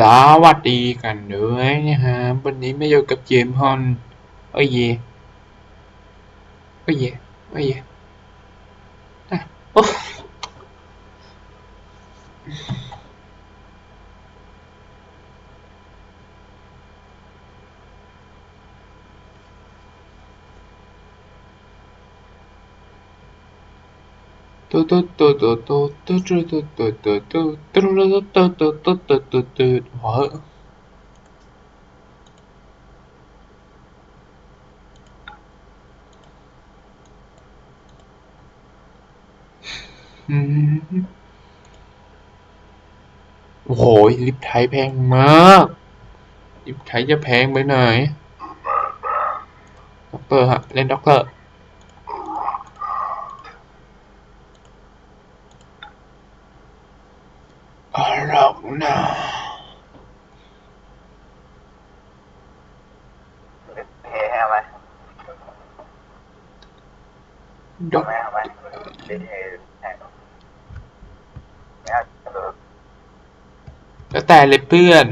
สวัสดีกันด้วยนะฮะวันนี้ไม่อยู่กับเจมส์ฮอนโอ้ยเยโอ้ยเยโอ้ยเยอะโอ้ ตุ๊ตุ๊ตุ๊ตุ๊ตุ๊ตุ๊ตุ๊ตุ๊ตุ๊ตุ๊ตุ๊ตุ๊ตุ๊ตุ๊ตุ๊ตุ๊ตุ๊ตุ๊ตุ๊หัวโอ้โหลิปไทยแพงมากลิปไทยจะแพงไปไหนด็อกเตอร์ฮะเล่นด็อกเตอร์ อร่อยนะ เฮ้ให้เอาไหม ด็อก ไม่เอาไหมเฮ้ให้ให้ไม่เอา เออแล้วแต่เลยเพื่อน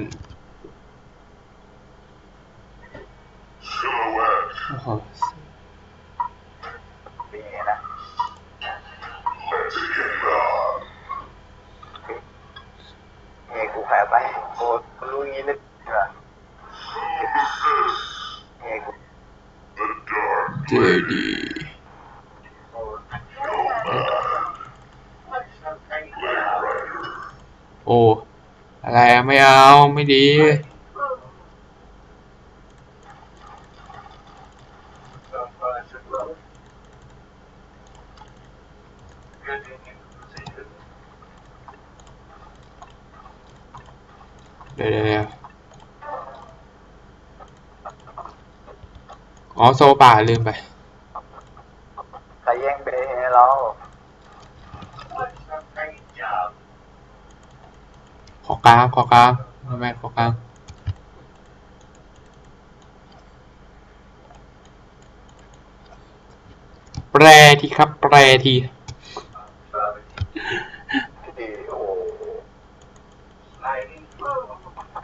โอ้โห ปีนะเฮ้กูแพ้ไปโอ้รู้งี้นึกเหรอเฮ้กู เจดี โอ้ โอ้อะไรอะไม่เอา ไม่ดี เดี๋ยวเดี๋ยวเดี๋ยวอ๋อโซป่าลืมไปใครแย่งเบให้เราขอกลางขอกลางไม่ไม่ขอกลางแปรทีครับ แปรที ดีโอ้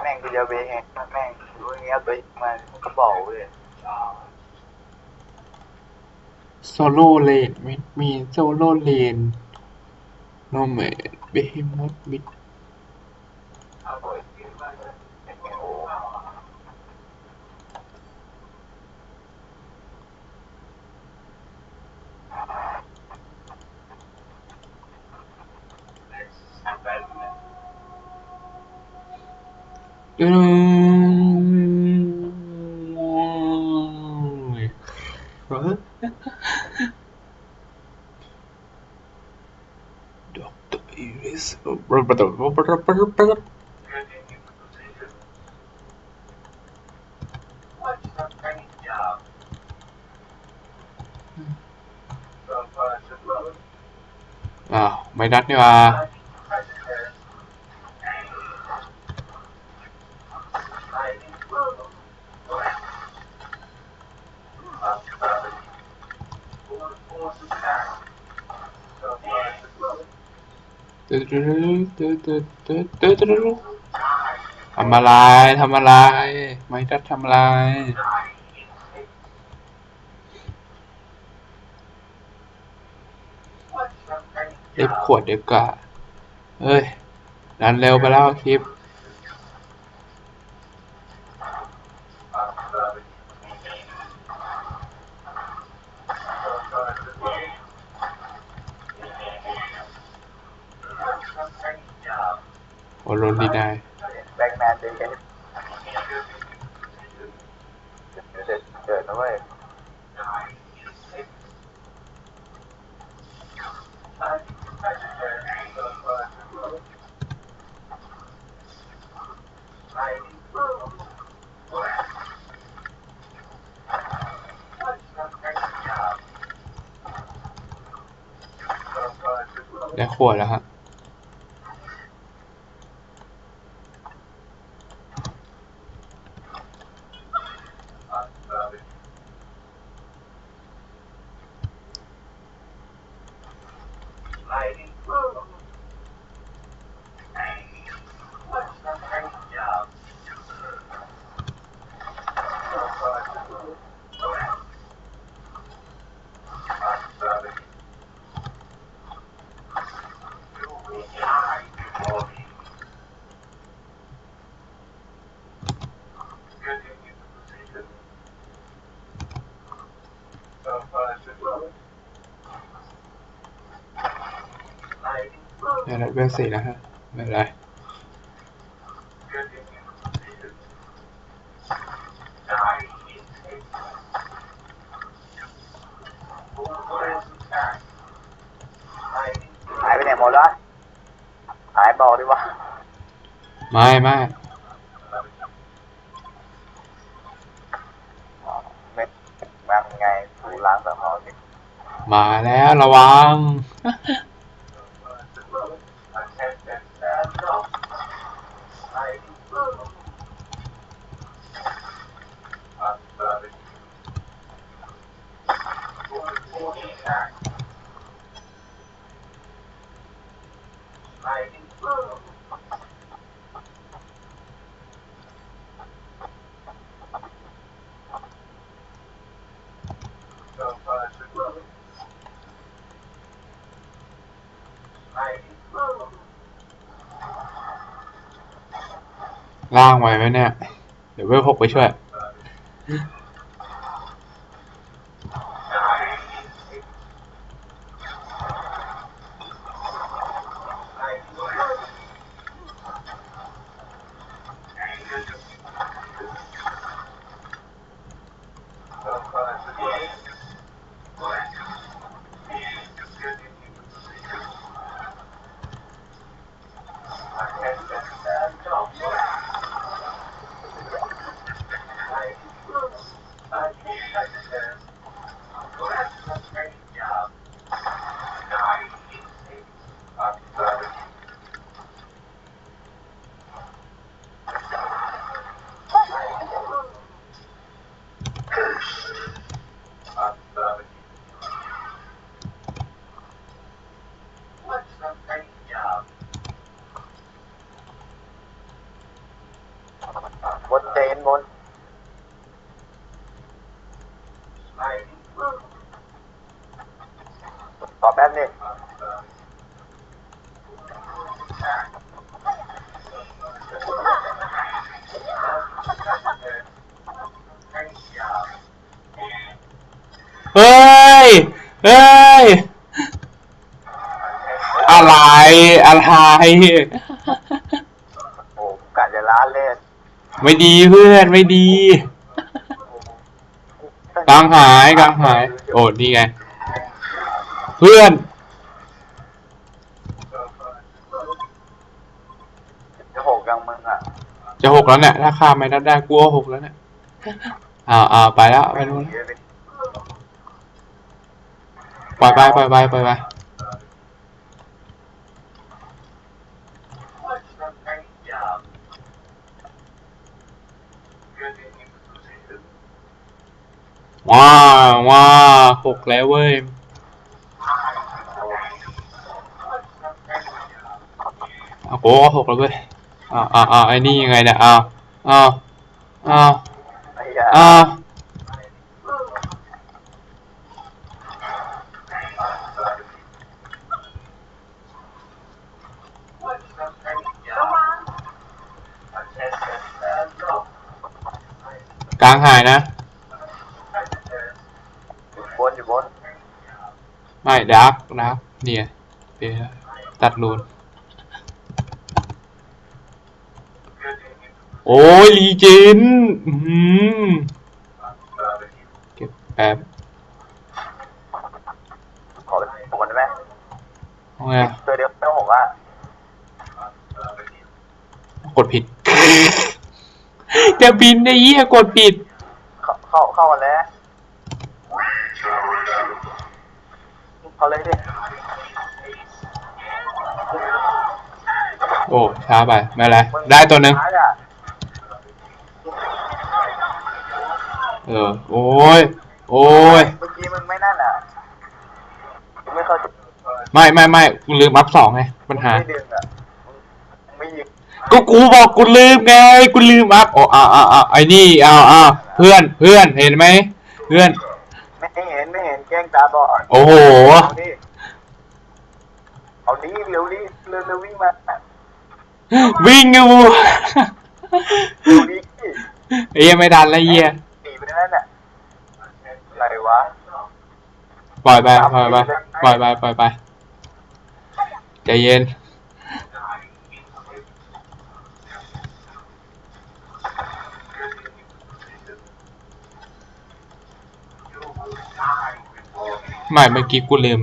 แม่งกูจะเบให้แม่งรู้งี้เอาตัวมันก็บอกเลย โซโล่เลนไม่มีโซโล่เลนโนเมดเบฮิมอสบิดดึง Oh, may not nyo ah. ทำอะไรทำอะไร ไม่นัดทำอะไรเล็บขวดเดียวกะเฮ้ย ดันเร็วไปแล้วคลิป และขวดละฮะ ดี๋ยวเราเวลสี่แล้วฮะไม่เป็นไรหายไปไหนหมดละหายบอกดีว่า ไม่ไม่เม็ดมันไงถูล้างสมองสิมาแล้วระวัง ล่างไว้ไหมเนี่ย เดี๋ยวเวลหกไปช่วย บนเจนบนตอบแป๊บนึง เฮ้ย เฮ้ย อะไร อะไรโอ้กะจะล้านเล่นไม่ดีเพื่อนไม่ดีกลางหายกลางหาย โอ้นี่ไง เพื่อนจะหกยังมึงอะจะหกแล้วเนี่ยถ้าข้ามไม่ได้ได้กลัวหกแล้วเนี่ยอ้าวอ้าวไปแล้วไปนู่นแล้วปล่อยไปปล่อยไปปล่อยไป ว้าวว้าวหกแล้วเว้ยเอาโก้หกแล้วเว้ยอ้าวอ้าวอ้าวไอ้นี่ยังไงเนี่ยอ้าวอ้าวอ้าวไอ้ยาอ้าวกลางหายนะ บนอยู่บน ไม่ดาร์กดาร์กเนี่ยเปลี่ยนแล้วตัดรูนโอ้ยรีเจนอืมเก็บแป๊บขอเป็นหกคนได้ไหมเอาไงอะตัวเดียวไม่ต้องหกอะกดผิดจะบินได้เยี่ยกดผิด เข้าเข้าเข้ามาแล้วเขาเลยดิ โอ้ ช้าไป ไม่เป็นไรได้ตัวหนึ่งท้ายอะเออ โอ้ย โอ้ย เมื่อกี้มึงไม่นั่นอะมึงไม่เข้าใจไม่ไม่ไม่กูลืมอัพสองไงปัญหา ไม่ดึงอะมึงไม่ยิงก็กูบอกกูลืมไงกูลืมอัพโอ้อ้าวอ้าวอ้าวไอ้นี่อ้าวอ้าวเพื่อนเพื่อนเห็นไหมเพื่อน ไม่เห็นไม่เห็นแกล้งตาบอดโอ้โห เอาดิเอาดิเร็วดิเร็วเร็ววิ่งมา วิ่งอยู่ดูเอียไม่ทันแล้วเฮียหนีไปแน่เนี่ยอะไรวะปล่อยไปปล่อยไปปล่อยไปปล่อยไปใจเย็น ไม่เมื่อกี้กูลืม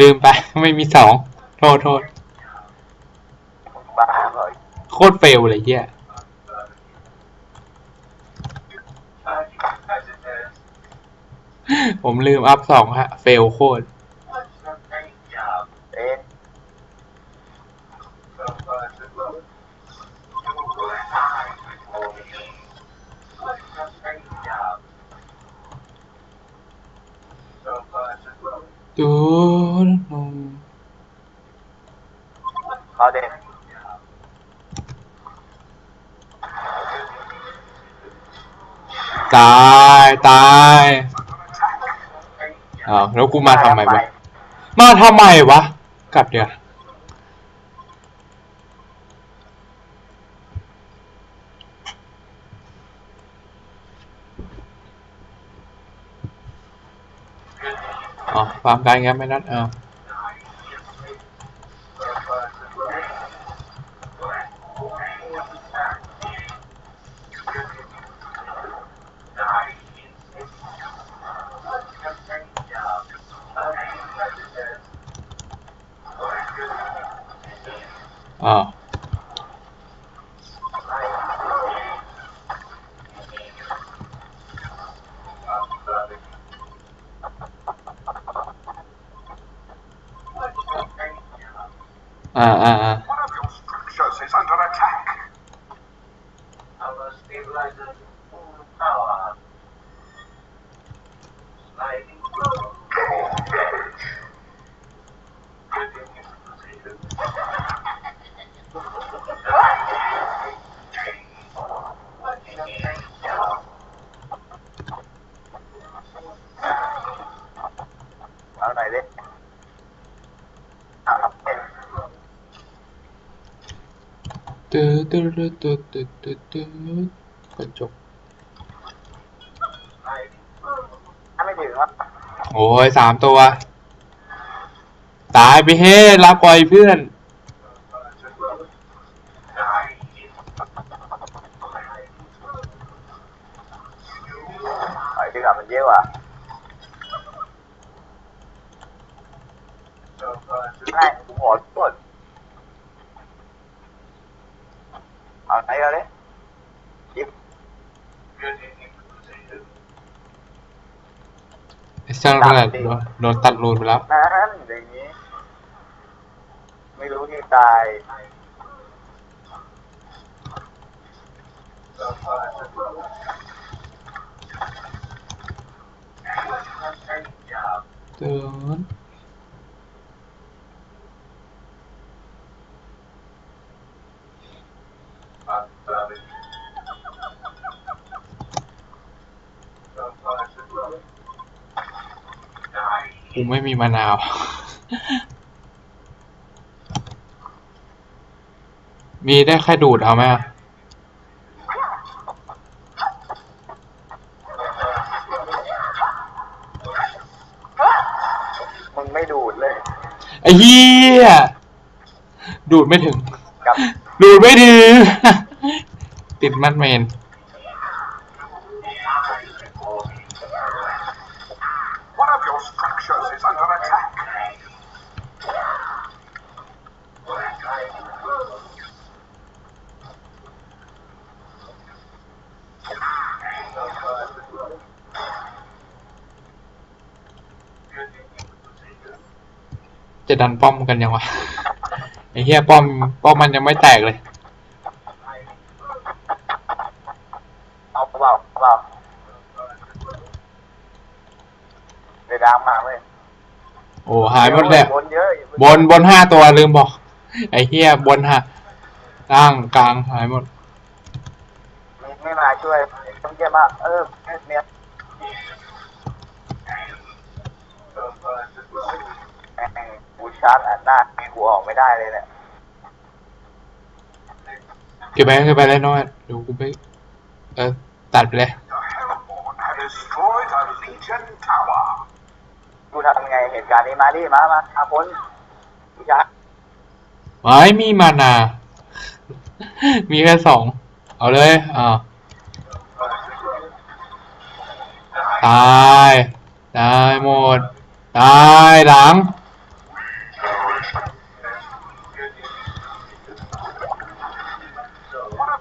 ลืมไป ไม่มีสอง โทษโทษ คตรเฟลเลยเฮียผมลืมอัพสองฮะ เฟลโคตรเอ๊ะตูนนม เขาเด็ก ตายตายอ้าวแล้วกูมาทำไมวะมาทำไมวะ กลับเดี๋ยวอ๋อฟาร์มการงั้นไม่นัดเออ อ่าอ่าอ่า One of your structures is under attack. Our stabilizer full power. Sliding Double damage. getting into position. เอาหน่อยดิอะเอ๊ะ ตื้อตื้อตื้อตื้อตื้อตื้อตื้อกระจกถ้าไม่ถึงครับโอ้ยสามตัว ตายไปเฮ้ลาปล่อยเพื่อนไอ้ที่กลับมันเยอะว่าไม่กูขอโทษ เอาไหนเอาเลยยิบ Getting into position. ไอ้ช่างนั่นแหละโดนโดนตัดรูนไปแล้ว นั่นอย่างนี้ ไม่รู้ที่ตายเตือน กูไม่มีมะนาว มีได้แค่ดูดเอาไหมอะมึงไม่ดูดเลย ไอ้เหี้ย ดูดไม่ถึงกับดูดไม่ถึง ติดมัดเมนจะดันป้อมกันยังวะไอ้เหี้ยป้อมป้อมมันยังไม่แตกเลย เอา เปล่าเอาเปล่าเดี๋ยวดังมาเลยโอ้หายหมดเลยบนเยอะบนบนห้าตัวลืมบอก ไอ้เหี้ยบนห้าล่างกลางหายหมดไม่ไม่มาช่วยต้องเยี่ยมมากเออเนี่ยแม่งกูชาร์จอันหน้ามีกูออกไม่ได้เลยเนี่ยเก็บไปเก็บไปเลยน้อยเดี๋ยวกูไปเออ ตัดไปเลย The Hellborn have destroyed a Legion tower. กูทำไงเหตุการณ์นี้มาดิมา มาอาพ้นกูชาร์จไม่มีมานา มีแค่สอง เอาเลย อ่าวตาย ตายหมดตตายหลัง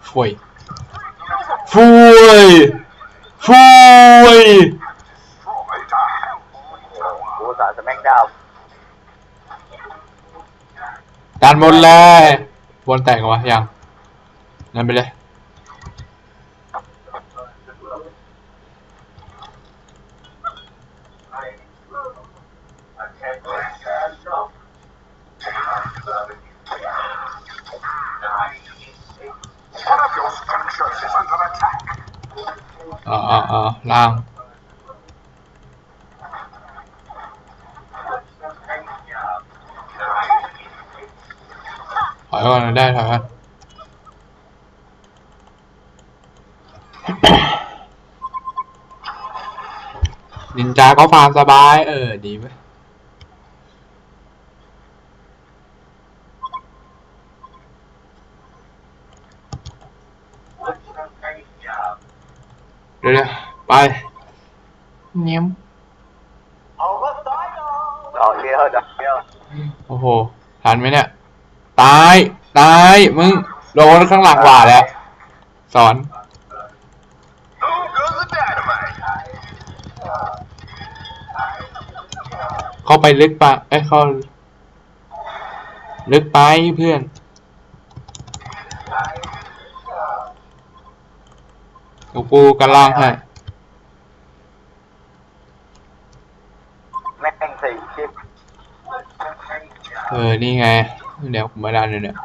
ฟวย ฟุยฟุยกูสาสแมงดาวการบนเลยบนแต่งวะยังนั่นไปเลย อ๋ออ๋ออ๋อล่างถอยก่อนได้ถอยก่อนนินจาก็ฟาร์มสบาย เออ ดีไหม เดี๋ยวเดี๋ยวไปเนี้ยมดอกเดียวดอกเดียวโอ้โหทันไหมเนี่ย ตาย ตาย มึง โดนข้างหลังหว่าแล้ว สอน Oh, goes the dynamite. เข้าไปลึกปะเอ้ยเข้า ลึกไปเพื่อน เดี๋ยวกูกันล่างให้แม่งสี่ชิปเออ นี่ไง เดี๋ยวผมมาดันเลยเนี่ย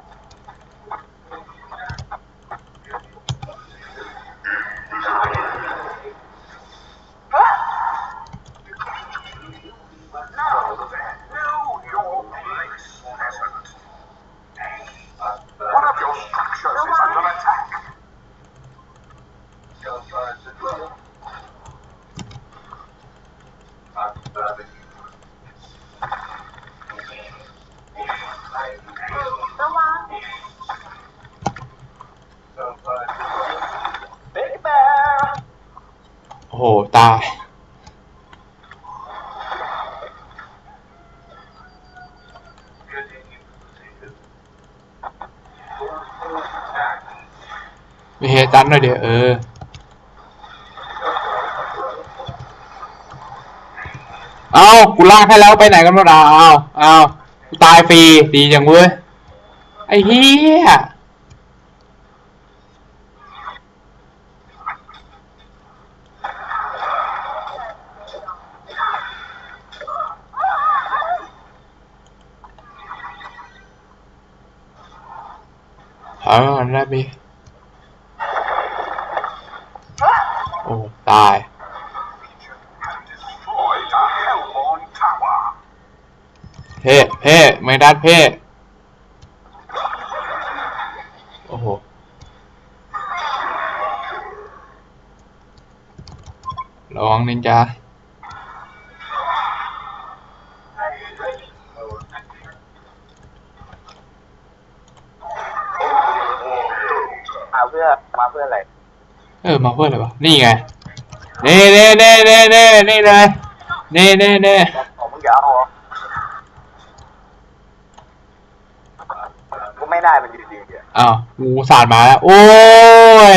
Know your place, peasant. One of your structures is under attack. Big Bear โอ้โห ตาย มีเฮ ตันหน่อยเดี๋ยวเออเอากูลากให้แล้วไปไหนกันหมดอะเอาเอาตายฟรีดีจังเว้ยไอ้เหี้ย ถอยมาก่อนได้ไหมโอ้ ตาย And destroyed a Hellborn tower. เพ่เพ่ไม่ ดัดเพ่โอ้โหระวังนินจามาเพื่อมาเพื่ออะไร เออ มาเพื่ออะไรวะ นี่ไง นี่นี่นี่นี่นี่นี่เลยนี่นี่นี่ ของมึงอย่าเอาเหรอกู ไม่ได้มันอยู่ดีๆอะอ้าวงูสาดมาแล้ว โอ้ย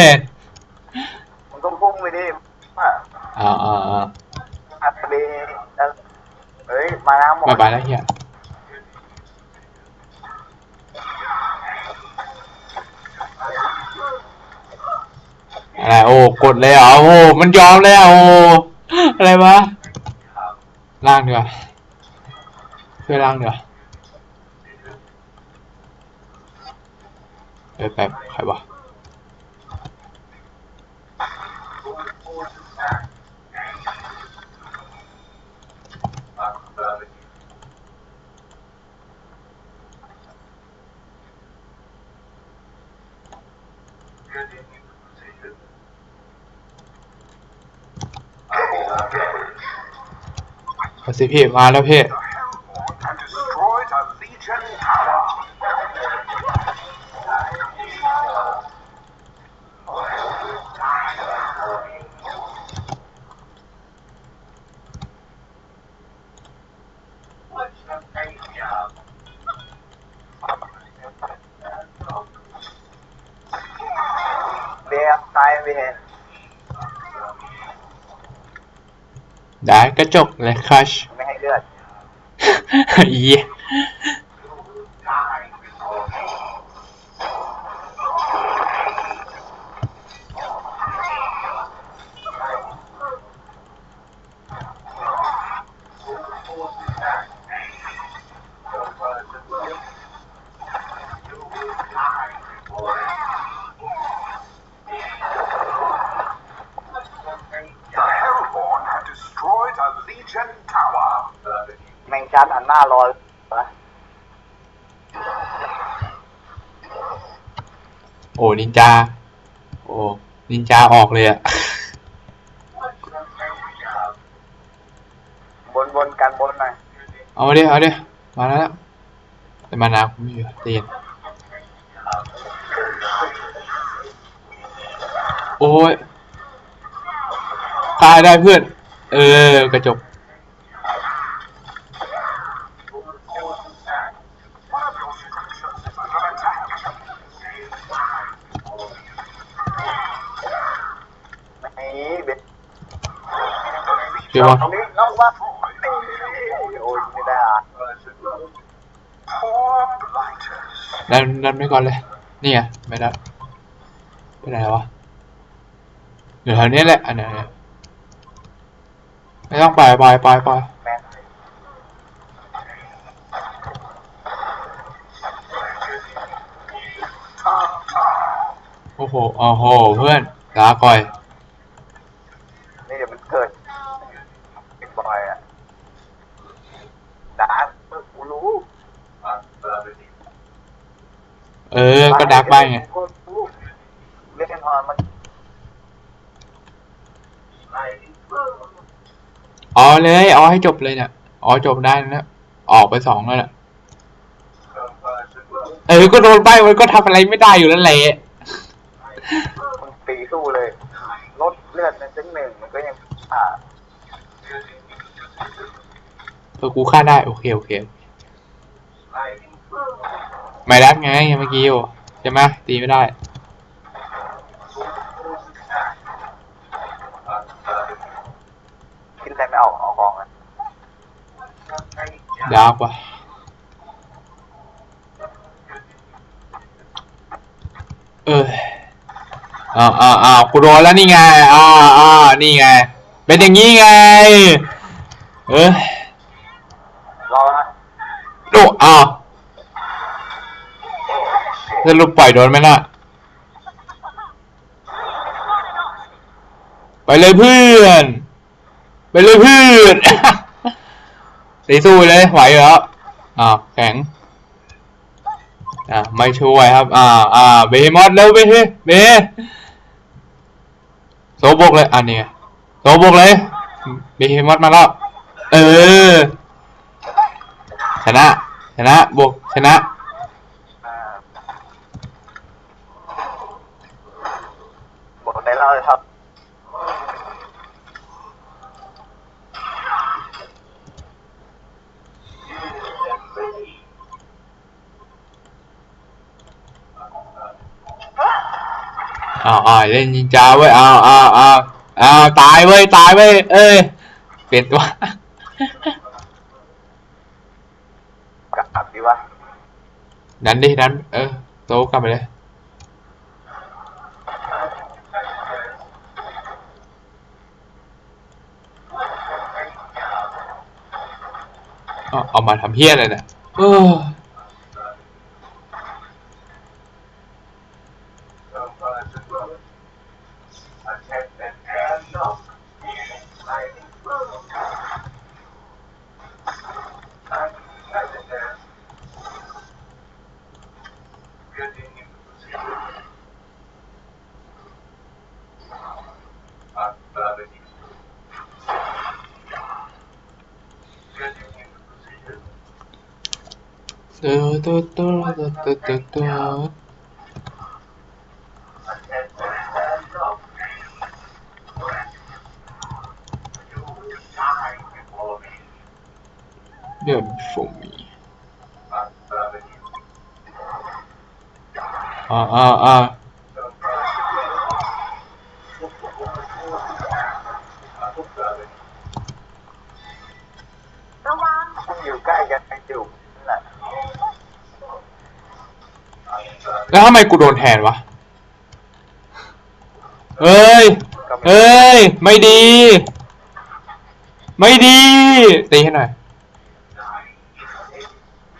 มึงต้องพุ่งไปดิว่าอ้าวอ้าวอ้าวอัตเบแล้วเฮ้ย มาแล้วหมดไม่ไปแล้วเฮียอะไรโอ้กดเลยเหรอโอ้มันยอมเลยอะโอ้อะไรวะล่างดีกว่าช่วยล่างดีกว่าเออแบบใครวะสิพี่มาแล้วพี่ The Hellborn have destroyed a Legion tower. เครับซ้ายวีเฮ ได้กระจกเลย คัชไม่ให้เลือดเยี่ย The Hellborn have destroyed a Legion tower. แมง ชันอันหน้ารอยนะโอ้นินจา โอ้นินจาออกเลยอะบนบนกันบนหน่อยเอามาดิเอาดิมาแล้วแต่มานาผมไม่อยู่เตียนโอ้ยฆ่าได้เพื่อน เออกระจก เดี๋ยวมาตรงนี้น้องว่าโอ้ยไม่ได้อะ Poor blighters. ดันดันไปก่อนเลย นี่ไงไม่ได้ไปไหนแล้ววะเดี๋ยวแถวนี้แหละอันไหนเนี่ยไม่ต้องไปไปไปไปแม่งโอ้โหโอ้โห เพื่อนลาก่อย นี่เดี๋ยวมันเกิดเป็นบอยอะด่ากูรู้ เออ ก็ดักไปไงเรียกกันทอนมันอ๋อเลยเอาให้จบเลยเนี่ยอ๋อจบได้แล้วออกไปสองแล้วแหละเออ ก็โดนใบมันก็ทำอะไรไม่ได้อยู่แล้วแหละมึงตีสู้เลยลดเลือดในจังหนึ่งมันก็ยังอ่าเออกูฆ่าได้ โอเค โอเค ไม่รัดไงเมื่อกี้อยู่ใช่ไหมตีไม่ได้ คิดอะไรไม่ออกเอากองอะดาร์กว่ะเอออ้าวอ้าวอ้าวกูโดนแล้วนี่ไงอ้าวอ้าวนี่ไง เป็นอย่างนี้ไง เออรอนะดูอ้าว สรุปปล่อยโดนไหมน่ะ ไปเลยเพื่อน ไปเลยเพื่อนตีสู้เลยไหวอยู่แล้วอ้าแข็ง อ่าไม่ช่วยครับ อ่า อ่า เบมอสเร็วเบเบโซบกเลยอันนี้โซบกเลยเบมอสมาแล้ว เออ ชนะ ชนะบวกชนะ อ่า บอกได้เล่าเลยครับ อ้าวอ้าวเล่นนินจาเว้ยอ้าวอ้าวอ้าวอ้าวตายเว้ยตายเว้ยเอ้ยเปลี่ยนตัว กลับดีวะดันดิดันเออโตกลับไปเลย เอาเอามาทำเพี้ยอะไรเนี่ย Yeah, for me. Ah, ah, ah. ระวังอยู่ใกล้กันอยู่ แล้วทำไมกูโดนแทนวะ เอ้ยก็ไม่เอ้ย ไม่ดี ไม่ดี ตีให้หน่อย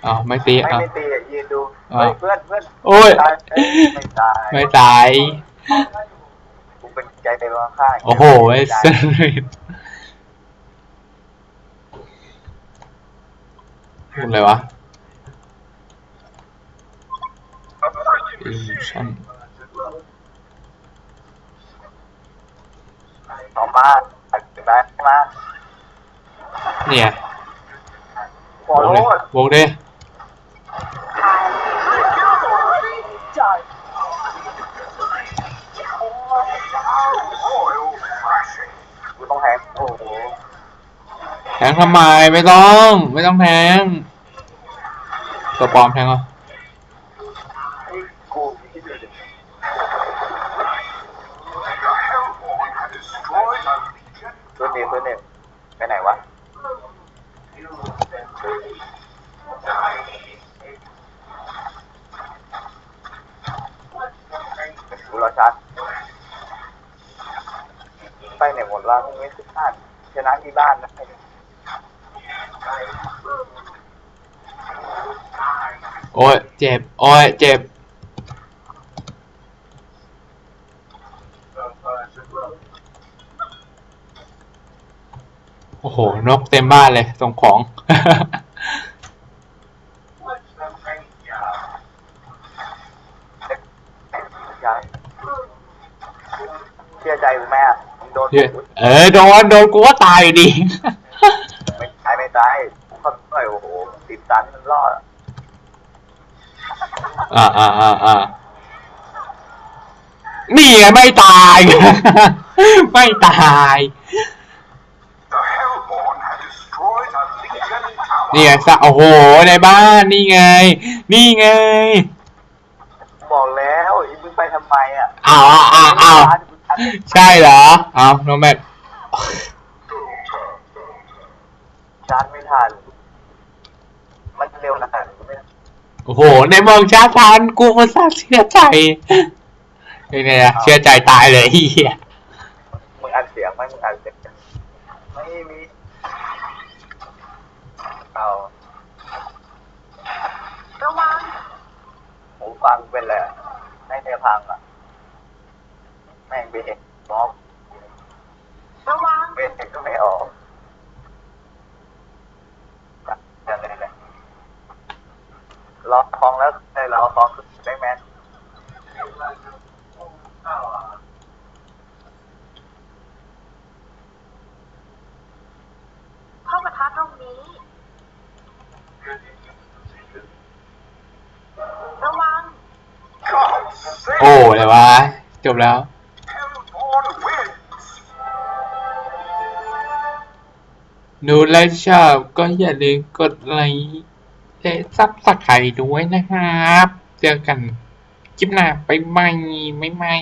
อ้าวไม่ตีไม่อ้าว ไม่ตีอะยืนดูอ่าเฮ้ยเพื่อนเพื่อนโอ้ย ตายเอ้ยไม่ตายไม่ตายกูเป็นใจไปร้องข้างโอ้โหไอ้ตายสัสพูดอะไรวะ illusion ออกมาอัดแบ็คมาเนี่ยขอโทษโบกดิ Oil flashing. กูต้องแฮงโอ้โหแทงทำไมไม่ต้อง ไม่ต้องแทงตัวปลอมแทงเหรอกูคิดดูดิ The Hellborn had destroyed a legion ตัวนี้ตัวหนึ่งไปไหนวะ กูรอชัด ไปไหนหมดว่าพรุ่งนี้คือบ้านชนะที่บ้านนะโอ้ยเจ็บ โอ้ยเจ็บ โอ้โห นกเต็มบ้านเลยส่งของ เชื่อใจกูไหมอะ โดนเออโดนโดนกูก็ตายอยู่ดีไม่ตายไม่ตายกูเข้าไปโอ้โหติดตันมันรอดอ่าอ่าอ่าอ่านี่ไงไม่ตาย ไม่ตาย The Hellborn had destroyed a legion tower. นี่ไงสะโอ้โหในบ้านนี่ไง นี่ไงบอกแล้วอีมึงไปทำไมอะอ้าวอ้าวอ้าวอ้าว ใช่เหรออ้าวน้องแมทชาร์จไม่ทัน มันเร็วนะไม่โอ้โห ในเมืองชาทานกูมาสร้างเชื่อใจเป็นไงอะเชื่อใจตายเลยเฮียมึงอัดเสียงไหมมึงอัดเสียงไม่มีเอาระวังหูฟังเป็นเลยไม่ได้พังอะ แม่งเบรกบล็อกระวังเบรกก็ไม่ออกอย่างไรเลยล็อกคลองแล้วได้ล็อกคลองได้แมน เข้ามาทักตรงนี้ ระวัง God save โอ้อะไรวะ จบแล้วดูแลชอบก็อย่าลืมกดไลค์และซับสไครต์ด้วยนะครับ เจอกันคลิปหน้าไปใหม่ไม่ใหม่